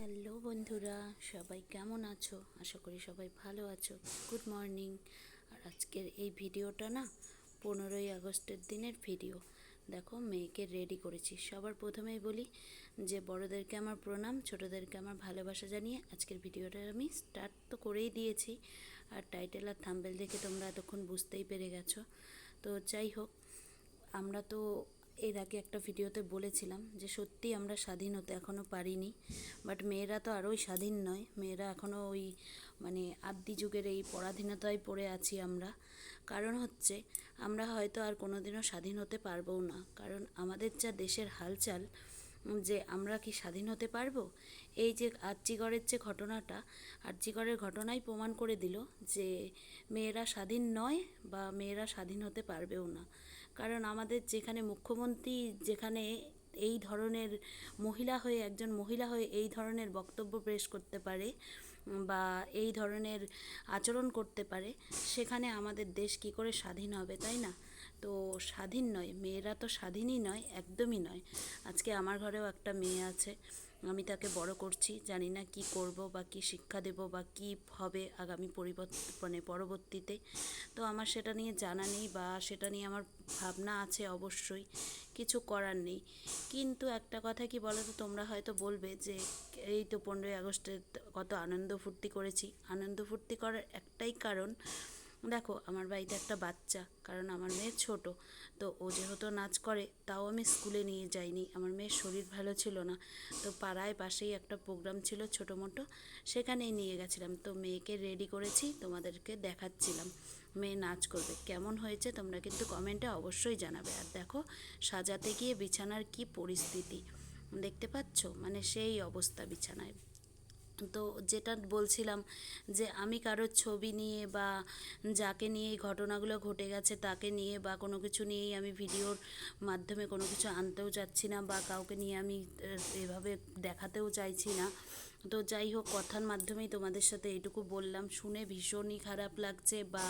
Hello বন্ধুরা, সবাই কেমন আছো? আশা করি সবাই ভালো আছো। গুড মর্নিং আর আজকের এই ভিডিওটা না পনেরোই আগস্টের দিনের ভিডিও দেখো, মেয়েকে রেডি করেছি। সবার প্রথমেই বলি যে, বড়োদেরকে আমার প্রণাম, ছোটোদেরকে আমার ভালোবাসা জানিয়ে আজকের ভিডিওটা আমি স্টার্ট তো করেই দিয়েছি। আর টাইটেল আর থাম্বেল দেখে তোমরা এতক্ষণ বুঝতেই পেরে গেছো। তো যাই হোক, আমরা তো এর আগে একটা ভিডিওতে বলেছিলাম যে সত্যি আমরা স্বাধীন হতে এখনও পারিনি বাট মেয়েরা তো আরোই স্বাধীন নয়। মেয়েরা এখনও ওই মানে আদি যুগের এই পরাধীনতায় পড়ে আছি আমরা। কারণ হচ্ছে আমরা হয়তো আর কোনোদিনও স্বাধীন হতে পারবও না। কারণ আমাদের যা দেশের হালচাল, যে আমরা কি স্বাধীন হতে পারব? এই যে আর্যিগড়ের যে ঘটনাটা আর্যিগড়ের ঘটনাই প্রমাণ করে দিল যে মেয়েরা স্বাধীন নয় বা মেয়েরা স্বাধীন হতে পারবেও না। কারণ আমাদের যেখানে মুখ্যমন্ত্রী, যেখানে এই ধরনের মহিলা হয়ে, একজন মহিলা হয়ে এই ধরনের বক্তব্য পেশ করতে পারে বা এই ধরনের আচরণ করতে পারে, সেখানে আমাদের দেশ কি করে স্বাধীন হবে, তাই না? তো স্বাধীন নয়, মেয়েরা তো স্বাধীনই নয়, একদমই নয়। আজকে আমার ঘরেও একটা মেয়ে আছে আমি তাকে বড় করছি, জানি না কি করব বা কি শিক্ষা দেব বা কি হবে আগামী পরিবর্তন মানে পরবর্তীতে। তো আমার সেটা নিয়ে জানা নেই বা সেটা নিয়ে আমার ভাবনা আছে অবশ্যই, কিছু করার নেই। কিন্তু একটা কথা কি বলো তো তোমরা হয়তো বলবে যে, এই তো পনেরোই আগস্টে কত আনন্দ ফুর্তি করেছি। আনন্দ ফুর্তি করার একটাই কারণ দেখো, আমার বাড়িতে একটা বাচ্চা, কারণ আমার মেয়ে ছোট। তো ও যেহেতু নাচ করে, তাও আমি স্কুলে নিয়ে যাইনি। আমার মেয়ের শরীর ভালো ছিল না। তো পাড়ায় পাশেই একটা প্রোগ্রাম ছিল ছোটো মোটো, সেখানেই নিয়ে গেছিলাম। তো মেয়েকে রেডি করেছি, তোমাদেরকে দেখাচ্ছিলাম। মেয়ে নাচ করবে। কেমন হয়েছে তোমরা কিন্তু কমেন্টে অবশ্যই জানাবে। আর দেখো, সাজাতে গিয়ে বিছানার কি পরিস্থিতি? দেখতে পাচ্ছ? মানে সেই অবস্থা বিছানায়। তো যেটা বলছিলাম যে আমি কারোর ছবি নিয়ে বা যাকে নিয়ে এই ঘটনাগুলো ঘটে গেছে তাকে নিয়ে বা কোনো কিছু নিয়েই আমি ভিডিওর মাধ্যমে কোনো কিছু আনতেও চাচ্ছি না বা কাউকে নিয়ে আমি এভাবে দেখাতেও চাইছি না। তো যাই হোক, কথার মাধ্যমেই তোমাদের সাথে এটুকু বললাম। শুনে ভীষণই খারাপ লাগছে বা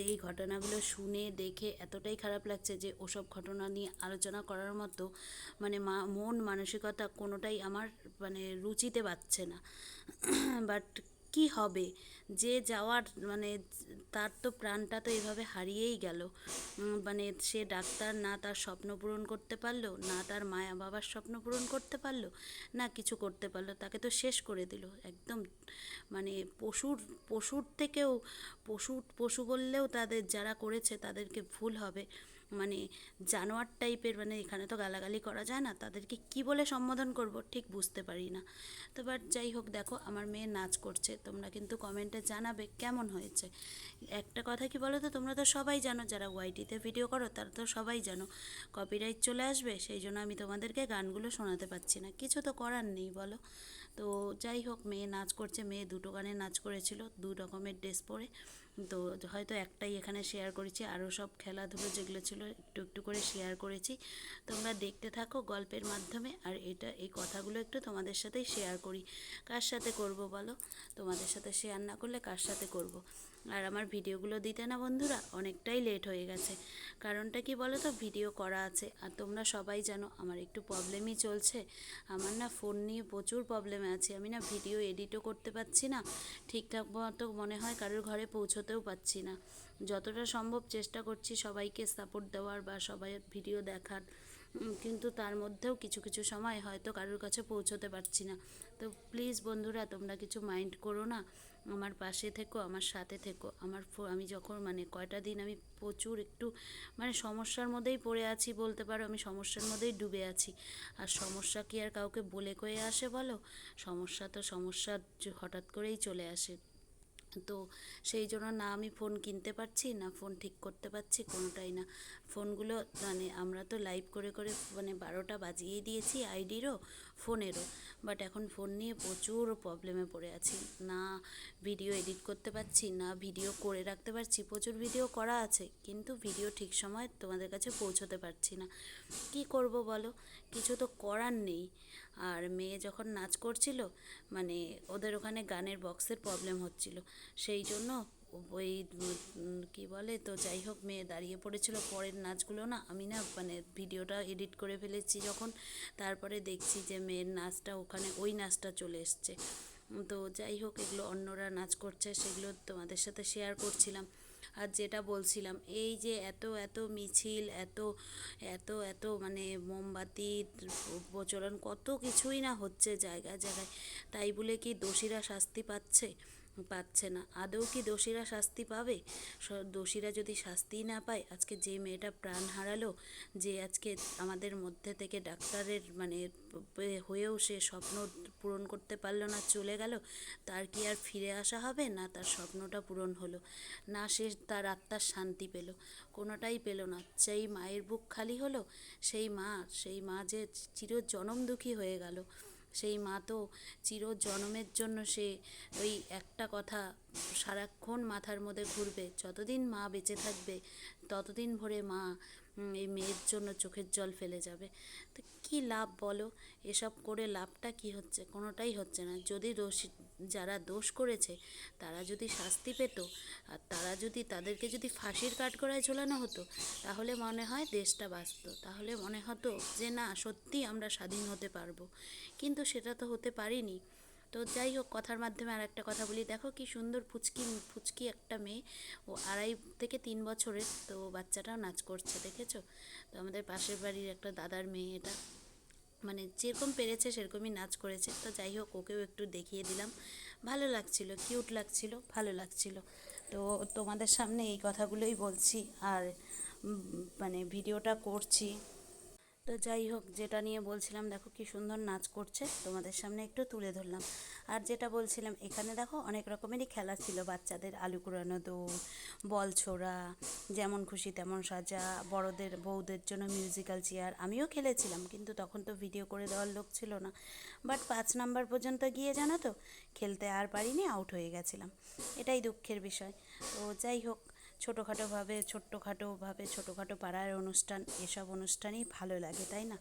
এই ঘটনাগুলো শুনে দেখে এতটাই খারাপ লাগছে যে ওসব ঘটনা নিয়ে আলোচনা করার মতো মানে মা, মন মানসিকতা কোনোটাই আমার মানে রুচিতে পাচ্ছে না। বাট কি হবে? যে যাওয়ার মানে তার তো প্রাণটা তো এভাবে হারিয়েই গেল। মানে সে ডাক্তার না তার স্বপ্ন পূরণ করতে পারল, না তার মায়া বাবার স্বপ্ন পূরণ করতে পারল, না কিছু করতে পারল, তাকে তো শেষ করে দিল। একদম মানে পশুর পশুর থেকেও পশু পশু বললেও তাদের যারা করেছে তাদেরকে ভুল হবে। মানে জানোয়ার টাইপের মানে এখানে তো গালাগালি করা যায় না, তাদেরকে কি বলে সম্বোধন করব ঠিক বুঝতে পারি না। তো বাট যাই হোক দেখো, আমার মেয়ে নাচ করছে, তোমরা কিন্তু কমেন্টে জানাবে কেমন হয়েছে। একটা কথা কি বলো তো তোমরা তো সবাই জানো, যারা ওয়াইটিতে ভিডিও করো তারা তো সবাই জানো কপিরাইট চলে আসবে, সেই জন্য আমি তোমাদেরকে গানগুলো শোনাতে পারছি না, কিছু তো করার নেই বলো। তো যাই হোক, মেয়ে নাচ করছে, মেয়ে দুটো গানে নাচ করেছিল, দু রকমের ড্রেস পরে। তো হয়তো একটাই এখানে শেয়ার করেছি আরও সব খেলাধুলো যেগুলো ছিল একটু একটু করে শেয়ার করেছি। তোমরা দেখতে থাকো গল্পের মাধ্যমে, আর এটা, এই কথাগুলো একটু তোমাদের সাথেই শেয়ার করি। কার সাথে করব বলো? তোমাদের সাথে শেয়ার না করলে কার সাথে করব? আর আমার ভিডিওগুলো দিতে না বন্ধুরা, অনেকটাই লেট হয়ে গেছে। কারণটা কি বলো তো ভিডিও করা আছে। আর তোমরা সবাই জানো, আমার একটু প্রবলেমই চলছে। আমার না ফোন নিয়ে প্রচুর প্রবলেমে আছে। আমি না ভিডিও এডিটও করতে পারছি না। ঠিকঠাক মতো মনে হয় কারোর ঘরে পৌঁছতেও পারছি না। যতটা সম্ভব চেষ্টা করছি সবাইকে সাপোর্ট দেওয়ার বা সবাই ভিডিও দেখার। কিন্তু তার মধ্যেও কিছু কিছু সময় হয়তো কারোর কাছে পৌঁছতে পারছি না। তো প্লিজ বন্ধুরা, তোমরা কিছু মাইন্ড করো না। আমার পাশে থেকো, আমার সাথে থেকো। আমার আমি যখন মানে কয়টা দিন আমি প্রচুর একটু মানে সমস্যার মধ্যেই পড়ে আছি বলতে পারো, আমি সমস্যার মধ্যেই ডুবে আছি। আর সমস্যা কি আর কাউকে বলে কয়ে আসে বলো? সমস্যা তো সমস্যা হঠাৎ করেই চলে আসে। তো সেই জন্য না আমি ফোন কিনতে পারছি, না ফোন ঠিক করতে পারছি, কোনোটাই না। ফোনগুলো মানে আমরা তো লাইভ করে করে মানে বারোটা বাজিয়ে দিয়েছি আইডিরও ফোনেরও বাট এখন ফোন নিয়ে প্রচুর প্রবলেমে পড়ে আছি। না ভিডিও এডিট করতে পারছি, না ভিডিও করে রাখতে পারছি, প্রচুর ভিডিও করা আছে। কিন্তু ভিডিও ঠিক সময় তোমাদের কাছে পৌঁছতে পারছি না। কি করব বলো? কিছু তো করার নেই। আর মেয়ে যখন নাচ করছিল মানে ওদের ওখানে গানের বক্সের প্রবলেম হচ্ছিল। সেই জন্য ওই কি বলে? তো যাই হোক, মেয়ে দাঁড়িয়ে পড়েছিল। পরের নাচগুলো না আমি না মানে ভিডিওটা এডিট করে ফেলেছি যখন। তারপরে দেখছি যে মেয়ের নাচটা ওখানে, ওই নাচটা চলে এসছে। তো যাই হোক, এগুলো অন্যরা নাচ করছে, সেগুলো তোমাদের সাথে শেয়ার করছিলাম। আর যেটা বলছিলাম, এই যে এত এত মিছিল, এত এত এত মানে মোমবাতি প্রচলন কত কিছুই না হচ্ছে জায়গায় জায়গায়। তাই বলে কি দোষীরা শাস্তি পাচ্ছে? পাচ্ছে না। আদৌ কি দোষীরা শাস্তি পাবে? দোষীরা যদি শাস্তিই না পায়, আজকে যে মেয়েটা প্রাণ হারালো, যে আজকে আমাদের মধ্যে থেকে ডাক্তারের মানে হয়েও সে স্বপ্ন পূরণ করতে পারল না, চলে গেল, তার কি আর ফিরে আসা হবে? না, তার স্বপ্নটা পূরণ হলো। না, সে তার আত্মার শান্তি পেল। কোনোটাই পেল না। সেই মায়ের বুক খালি হলো, সেই মা সেই মা যে চির জনম দুঃখী হয়ে গেল। সেই মা তো চির জনমের জন্য সে ওই একটা কথা সারাক্ষণ মাথার মধ্যে ঘুরবে। যতদিন মা বেঁচে থাকবে, ততদিন ভরে মা এই মেয়ের জন্য চোখের জল ফেলে যাবে। তো কী লাভ বলো? এসব করে লাভটা কি হচ্ছে? কোনোটাই হচ্ছে না। যদি দোষ যারা দোষ করেছে, তারা যদি শাস্তি পেত, আর তারা যদি তাদেরকে যদি ফাঁসির কাঠগড়ায় ঝোলানো হতো, তাহলে মনে হয় দেশটা বাঁচত। তাহলে মনে হতো যে, না সত্যি আমরা স্বাধীন হতে পারব। কিন্তু সেটা তো হতে পারিনি। তো যাই হোক, কথার মাধ্যমে আর একটা কথা বলি। দেখো কি সুন্দর ফুচকি ফুচকি একটা মেয়ে, ও আড়াই থেকে তিন বছরের, তো বাচ্চাটাও নাচ করছে, দেখেছ? তো আমাদের পাশের বাড়ির একটা দাদার মেয়ে এটা। মানে যেরকম পেরেছে, সেরকমই নাচ করেছে। তো যাই হোক, ওকেও একটু দেখিয়ে দিলাম। ভালো লাগছিল কিউট লাগছিল, ভালো লাগছিল। তো তোমাদের সামনে এই কথাগুলোই বলছি আর মানে ভিডিওটা করছি। তো যাই হোক, যেটা নিয়ে বলছিলাম, দেখো কি সুন্দর নাচ করছে। তোমাদের সামনে একটু তুলে ধরলাম। আর যেটা বলছিলাম, এখানে দেখো অনেক রকমেরই খেলা ছিল বাচ্চাদের। আলু কুড়ানো দৌড়, বল ছোড়া, যেমন খুশি তেমন সাজা, বড়দের, বউদের জন্য মিউজিক্যাল চেয়ার আমিও খেলেছিলাম, কিন্তু তখন তো ভিডিও করে দেওয়ার লোক ছিল না। বাট পাঁচ নাম্বার পর্যন্ত গিয়ে জানো তো, খেলতে আর পারিনি আউট হয়ে গেছিলাম। এটাই দুঃখের বিষয়। তো যাই হোক ছোটোখাটোভাবে, ছোট্টখাটোভাবে, ছোটোখাটো পাড়ার অনুষ্ঠান, এসব অনুষ্ঠানই ভালো লাগে, তাই না?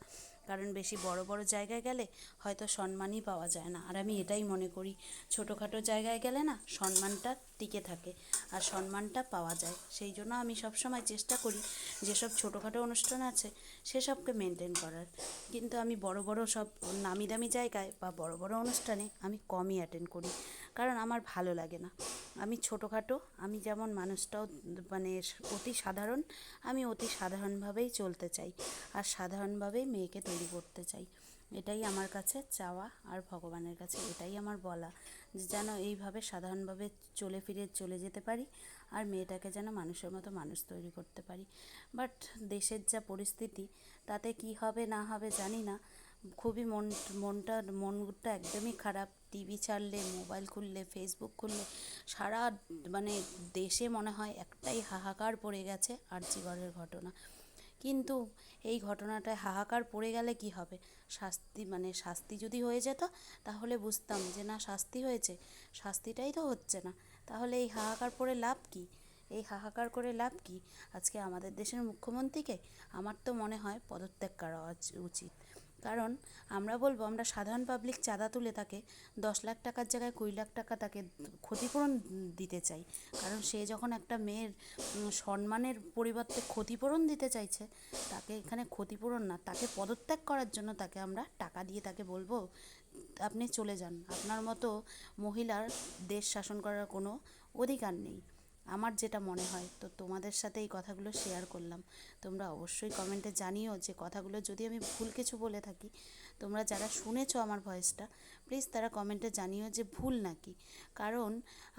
কারণ বেশি বড় বড় জায়গায় গেলে হয়তো সম্মানই পাওয়া যায় না। আর আমি এটাই মনে করি, ছোটোখাটো জায়গায় গেলে না সম্মানটা টিকে থাকে আর সম্মানটা পাওয়া যায়। সেই জন্য আমি সবসময় চেষ্টা করি যেসব ছোটোখাটো অনুষ্ঠান আছে সেসবকে মেনটেন করার। কিন্তু আমি বড় বড় সব নামি দামি জায়গায় বা বড় বড় অনুষ্ঠানে আমি কমই অ্যাটেন্ড করি। কারণ আমার ভালো লাগে না। আমি ছোটোখাটো, আমি যেমন মানুষটাও মানে অতি সাধারণ, আমি অতি সাধারণভাবেই চলতে চাই আর সাধারণভাবেই মেয়েকে তৈরি করতে চাই। এটাই আমার কাছে চাওয়া আর ভগবানের কাছে এটাই আমার বলা যে যেন এইভাবে সাধারণভাবে চলে ফিরে চলে যেতে পারি আর মেয়েটাকে যেন মানুষের মতো মানুষ তৈরি করতে পারি। বাট দেশের যা পরিস্থিতি, তাতে কি হবে না হবে জানি না। খুবই মন, মনটা মনটা একদমই খারাপ। টিভি ছাড়লে মোবাইল খুললে ফেসবুক খুললে, সারা মানে দেশে মনে হয় একটাই হাহাকার পড়ে গেছে আর্যিগড়ের ঘটনা। কিন্তু এই ঘটনাটায় হাহাকার পড়ে গেলে কি হবে? শাস্তি মানে শাস্তি যদি হয়ে যেত, তাহলে বুঝতাম যে না, শাস্তি হয়েছে, শাস্তিটাই তো হচ্ছে না। তাহলে এই হাহাকার পড়ে লাভ কি? এই হাহাকার করে লাভ কি? আজকে আমাদের দেশের মুখ্যমন্ত্রীকে আমার তো মনে হয় পদত্যাগ করা উচ- উচিত। কারণ আমরা বলব, আমরা সাধারণ পাবলিক চাঁদা তুলে তাকে দশ লাখ টাকার জায়গায় কুড়ি লাখ টাকা তাকে ক্ষতিপূরণ দিতে চাই। কারণ সে যখন একটা মেয়ের সম্মানের পরিবর্তে ক্ষতিপূরণ দিতে চাইছে, তাকে এখানে ক্ষতিপূরণ না, তাকে পদত্যাগ করার জন্য তাকে আমরা টাকা দিয়ে তাকে বলব, আপনি চলে যান। আপনার মতো মহিলার দেশ শাসন করার কোনো অধিকার নেই। আমার যেটা মনে হয়, তো তোমাদের সাথে এই কথাগুলো শেয়ার করলাম। তোমরা অবশ্যই কমেন্টে জানিও যে কথাগুলো যদি আমি ভুল কিছু বলে থাকি। তোমরা যারা শুনেছো আমার ভয়েসটা প্লিজ তারা কমেন্টে জানিও যে ভুল নাকি। কারণ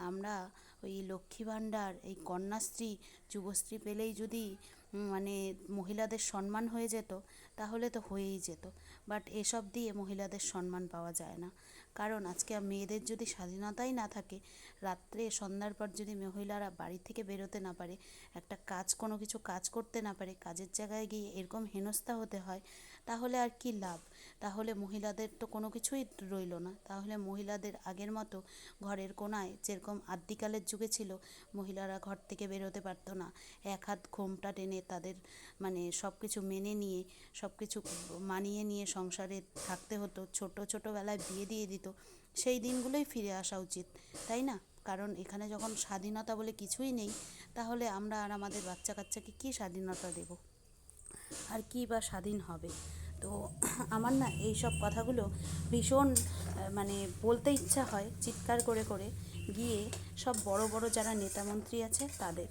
আমরা ওই লক্ষ্মী ভাণ্ডার, এই কন্যাশ্রী, যুবশ্রী পেলেই যদি মানে মহিলাদের সম্মান হয়ে যেত, তাহলে তো হয়েই যেত। বাট এসব দিয়ে মহিলাদের সম্মান পাওয়া যায় না। কারণ আজকে মেয়েদের যদি স্বাধীনতাই না থাকে, রাত্রে সন্ধ্যার পর যদি মহিলারা বাড়ি থেকে বেরোতে না পারে, একটা কাজ কোনো কিছু কাজ করতে না পারে, কাজের জায়গায় গিয়ে এরকম হেনস্থা হতে হয় তাহলে আর কি লাভ? তাহলে মহিলাদের তো কোনো কিছুই রইল না। তাহলে মহিলাদের আগের মতো ঘরের কোনায় যেরকম আদ্যিকালের যুগে ছিল, মহিলারা ঘর থেকে বেরোতে পারতো না। এক হাত ঘোমটা টেনে তাদের মানে সব কিছু মেনে নিয়ে সব কিছু মানিয়ে নিয়ে সংসারে থাকতে হতো। ছোট ছোটোবেলায় বিয়ে দিয়ে দিত। সেই দিনগুলোই ফিরে আসা উচিত, তাই না? কারণ এখানে যখন স্বাধীনতা বলে কিছুই নেই, তাহলে আমরা আর আমাদের বাচ্চা কাচ্চাকে কী স্বাধীনতা দেব? আর কী বা স্বাধীন হবে। তো আমার না এই সব কথাগুলো ভীষণ মানে বলতে ইচ্ছা হয়, চিৎকার করে করে গিয়ে সব বড় বড় যারা নেতামন্ত্রী আছে তাদের,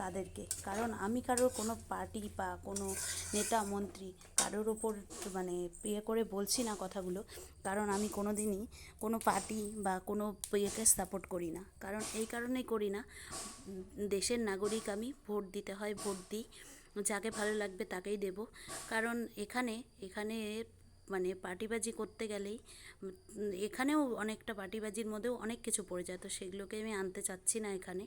তাদেরকে। কারণ আমি কারোর কোনো পার্টি বা কোনো নেতা মন্ত্রী কারোর ওপর মানে ইয়ে করে বলছি না কথাগুলো, কারণ আমি কোনো দিনই কোনো পার্টি বা কোনো ইয়েকে সাপোর্ট করি না। কারণ এই কারণেই করি না দেশের নাগরিক আমি ভোট দিতে হয়, ভোট দিই। যাকে ভালো লাগবে তাকেই দেব। কারণ এখানে এখানে মানে পার্টিবাজি করতে গেলেই এখানেও অনেকটা পার্টিবাজির মধ্যেও অনেক কিছু পড়ে যায়। তো সেগুলোকে আমি আনতে চাচ্ছি না এখানে।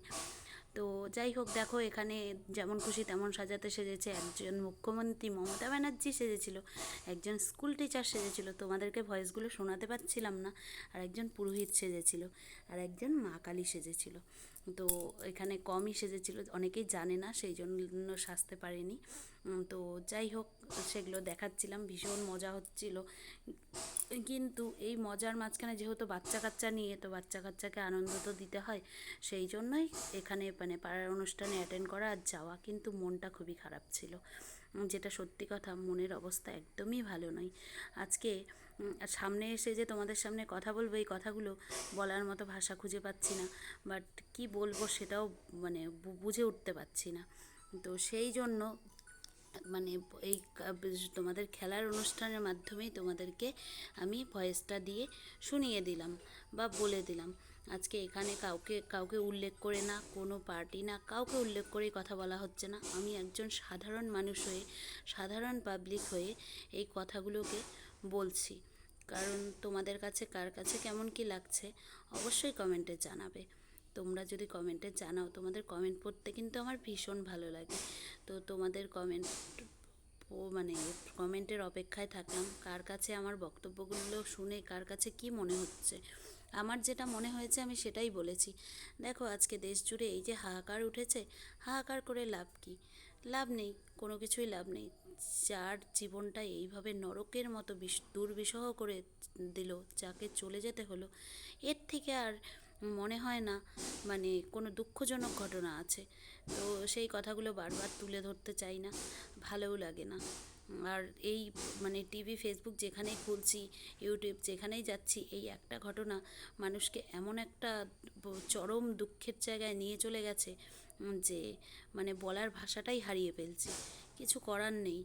তো যাই হোক, দেখো এখানে যেমন খুশি তেমন সাজাতে সেজেছে একজন মুখ্যমন্ত্রী মমতা ব্যানার্জি সেজেছিল, একজন স্কুল টিচার সেজেছিল। তোমাদেরকে ভয়েসগুলো শোনাতে পারছিলাম না। আর একজন পুরোহিত সেজেছিল, আর একজন মা কালী সেজেছিল। তো এখানে কমই সেজেছিল, অনেকেই জানে না সেই জন্য সাজতে পারেনি। তো যাই হোক, সেগুলো দেখাচ্ছিলাম, ভীষণ মজা হচ্ছিল। কিন্তু এই মজার মাঝখানে যেহেতু বাচ্চা কাচ্চা নিয়ে, তো বাচ্চা কাচ্চাকে আনন্দ তো দিতে হয় সেই জন্যই এখানে মানে পাড়ার অনুষ্ঠানে অ্যাটেন্ড করা আর যাওয়া, কিন্তু মনটা খুবই খারাপ ছিল। যেটা সত্যি কথা, মনের অবস্থা একদমই ভালো নয়। আজকে সামনে এসে যে তোমাদের সামনে কথা বলব, এই কথাগুলো বলার মতো ভাষা খুঁজে পাচ্ছি না। বাট কি বলব সেটাও মানে বুঝে উঠতে পারছি না। তো সেই জন্য মানে এই তোমাদের খেলার অনুষ্ঠানের মাধ্যমেই তোমাদেরকে আমি ভয়েসটা দিয়ে শুনিয়ে দিলাম বা বলে দিলাম। আজকে এখানে কাউকে কাউকে উল্লেখ করে না, কোনো পার্টি না, কাউকে উল্লেখ করেই কথা বলা হচ্ছে না। আমি একজন সাধারণ মানুষ হয়ে, সাধারণ পাবলিক হয়ে এই কথাগুলোকে বলছি। কারণ তোমাদের কাছে, কার কাছে কেমন কি লাগছে অবশ্যই কমেন্টে জানাবে। তোমরা যদি কমেন্টে জানাও, তোমাদের কমেন্ট পড়তে কিন্তু আমার ভীষণ ভালো লাগে। তো তোমাদের কমেন্ট ও মানে কমেন্টের অপেক্ষায় থাকলাম। কার কাছে আমার বক্তব্যগুলো শুনে, কার কাছে কি মনে হচ্ছে? আমার যেটা মনে হয়েছে আমি সেটাই বলেছি। দেখো, আজকে দেশ জুড়ে এই যে হাহাকার উঠেছে, হাহাকার করে লাভ কি? লাভ নেই, কোনো কিছুই লাভ নেই। যার জীবনটা এইভাবে নরকের মতো বিষ, দুর্বিষহ করে দিল, যাকে চলে যেতে হলো, এর থেকে আর মনে হয় না মানে কোনো দুঃখজনক ঘটনা আছে। তো সেই কথাগুলো বারবার তুলে ধরতে চাই না, ভালোও লাগে না। আর এই মানে টিভি ফেসবুক যেখানেই খুলছি ইউটিউব যেখানেই যাচ্ছি, এই একটা ঘটনা মানুষকে এমন একটা চরম দুঃখের জায়গায় নিয়ে চলে গেছে যে মানে বলার ভাষাটাই হারিয়ে ফেলছি। কিছু করার নেই।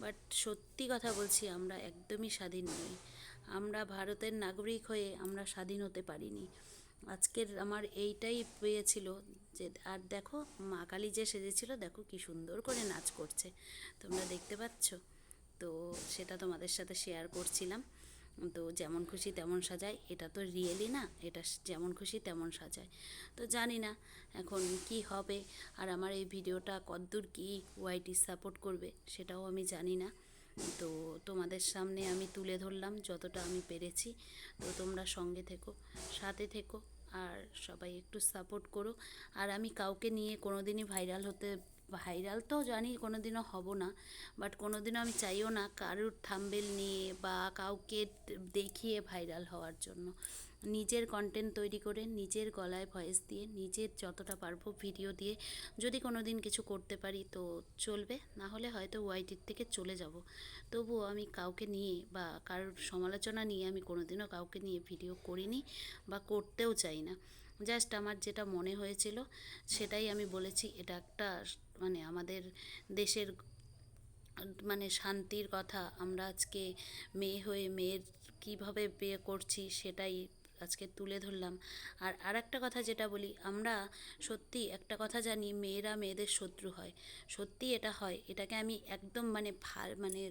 বাট সত্যি কথা বলছি, আমরা একদমই স্বাধীন নই। আমরা ভারতের নাগরিক হয়ে আমরা স্বাধীন হতে পারিনি। আজকের আমার এইটাই পেয়েছিল যে, আর দেখো, মা কালী যে সেজেছিল, দেখো কি সুন্দর করে নাচ করছে। তোমরা দেখতে পাচ্ছ? তো সেটা তোমাদের সাথে শেয়ার করছিলাম। তো যেমন খুশি তেমন সাজায়, এটা তো রিয়েলি না, এটা যেমন খুশি তেমন সাজায়। তো জানি না এখন কি হবে, আর আমার এই ভিডিওটা কদ্দূর কি ওয়াইটি সাপোর্ট করবে, সেটাও আমি জানি না। তো তোমাদের সামনে আমি তুলে ধরলাম যতটা আমি পেরেছি। তো তোমরা সঙ্গে থেকো, সাথে থেকো আর সবাই একটু সাপোর্ট করো। আর আমি কাউকে নিয়ে কোনো দিনই ভাইরাল হতে ভাইরাল তো জানি কোনো দিনও হব না বাট কোনো দিনও আমি চাইও না কারোর থাম্বেল নিয়ে বা কাউকে দেখিয়ে ভাইরাল হওয়ার জন্য। নিজের কন্টেন্ট তৈরি করে, নিজের গলায় ভয়েস দিয়ে, নিজের যতটা পারব ভিডিও দিয়ে যদি কোনো দিন কিছু করতে পারি তো চলবে, না হলে হয়তো ওয়াইটির থেকে চলে যাব। তবুও আমি কাউকে নিয়ে বা কারোর সমালোচনা নিয়ে আমি কোনোদিনও কাউকে নিয়ে ভিডিও করিনি বা করতেও চাই না। জাস্ট আমার যেটা মনে হয়েছিল সেটাই আমি বলেছি, এটা একটা মানে আমাদের দেশের মানে শান্তির কথা। আমরা আজকে মেয়ে হয়ে মেয়ের কীভাবে বিয়ে করছি সেটাই আজকে তুলে ধরলাম। আর আর একটা কথা যেটা বলি, আমরা সত্যি একটা কথা জানি, মেয়েরা মেয়েদের শত্রু হয়। সত্যি এটা হয়। এটাকে আমি একদম মানে ভালো মানে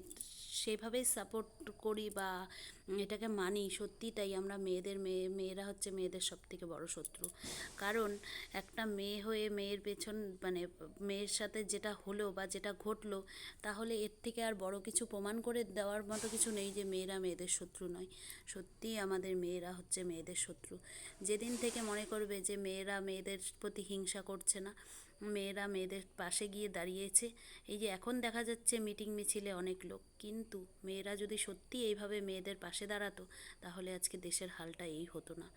সেভাবেই সাপোর্ট করি বা এটাকে মানি, সত্যি তাই আমরা মেয়েদের মেয়ে, মেয়েরা হচ্ছে মেয়েদের সব থেকে বড় শত্রু। কারণ একটা মেয়ে হয়ে মেয়ের পেছন মানে মেয়ের সাথে যেটা হলো বা যেটা ঘটলো, তাহলে এর থেকে আর বড় কিছু প্রমাণ করে দেওয়ার মতো কিছু নেই যে মেয়েরা মেয়েদের শত্রু নয়। সত্যিই আমাদের মেয়েরা হচ্ছে মেয়েদের শত্রু। যেদিন থেকে মনে করবে যে মেয়েরা মেয়েদের প্রতি হিংসা করছে না, মেয়েরা মেয়েদের পাশে গিয়ে দাঁড়িয়েছে, এই যে এখন দেখা যাচ্ছে মিটিং মিছিলে অনেক লোক। কিন্তু মেয়েরা যদি সত্যি এইভাবে মেয়েদের পাশে দাঁড়াতো, তাহলে আজকে দেশের হালটা এই হতো না।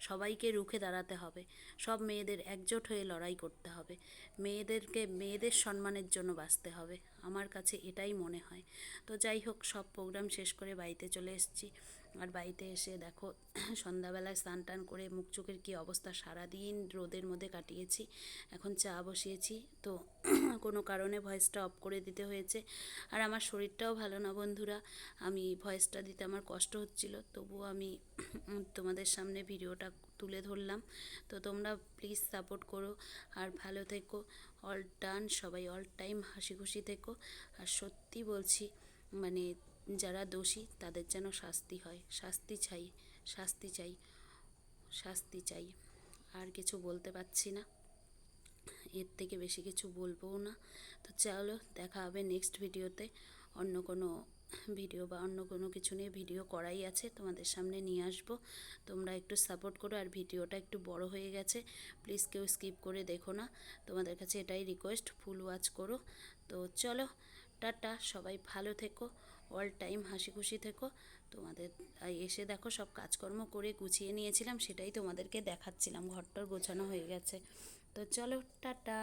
সবাইকে রুখে দাঁড়াতে হবে। সব মেয়েদের একজোট হয়ে লড়াই করতে হবে। মেয়েদেরকে, মেয়েদের সম্মানের জন্য বাঁচতে হবে। আমার কাছে এটাই মনে হয়। তো যাই হোক, সব প্রোগ্রাম শেষ করে বাড়িতে চলে এসেছি। আর বাড়িতে এসে দেখো, সন্ধ্যাবেলায় স্নান টান করে মুখ চোখের কী অবস্থা? সারাদিন রোদের মধ্যে কাটিয়েছি, এখন চা বসিয়েছি। তো কোনো কারণে ভয়েসটা অফ করে দিতে হয়েছে। আর আমার শরীরটাও ভালো না বন্ধুরা। আমি ভয়েসটা দিতে আমার কষ্ট হচ্ছিল, তবুও আমি তোমাদের সামনে ভিডিওটা তুলে ধরলাম। তো তোমরা প্লিজ সাপোর্ট করো আর ভালো থেকো। অল টান সবাই অল টাইম হাসি খুশি থেকো। আর সত্যি বলছি মানে যারা দোষী, তাদের যেন শাস্তি হয়। শাস্তি চাই শাস্তি চাই শাস্তি চাই। আর কিছু বলতে পারছি না। এর থেকে বেশি কিছু বলবোও না। তো চলো, দেখা হবে নেক্সট ভিডিওতে। অন্য কোনো ভিডিও বা অন্য কোনো কিছু নিয়ে ভিডিও করাই আছে, তোমাদের সামনে নিয়ে আসব। তোমরা একটু সাপোর্ট করো আর ভিডিওটা একটু বড় হয়ে গেছে প্লিজ কেউ স্কিপ করে দেখো না। তোমাদের কাছে এটাই রিকোয়েস্ট ফুল ওয়াচ করো। তো চলো, টাটা, সবাই ভালো থেকো। অল টাইম হাসি খুশি থেকো। তোমাদের এসে দেখো সব কাজকর্ম করে গুছিয়ে নিয়েছিলাম, সেটাই তোমাদেরকে দেখাচ্ছিলাম। ঘরটর গোছানো হয়ে গেছে। তো চলো, টাটা।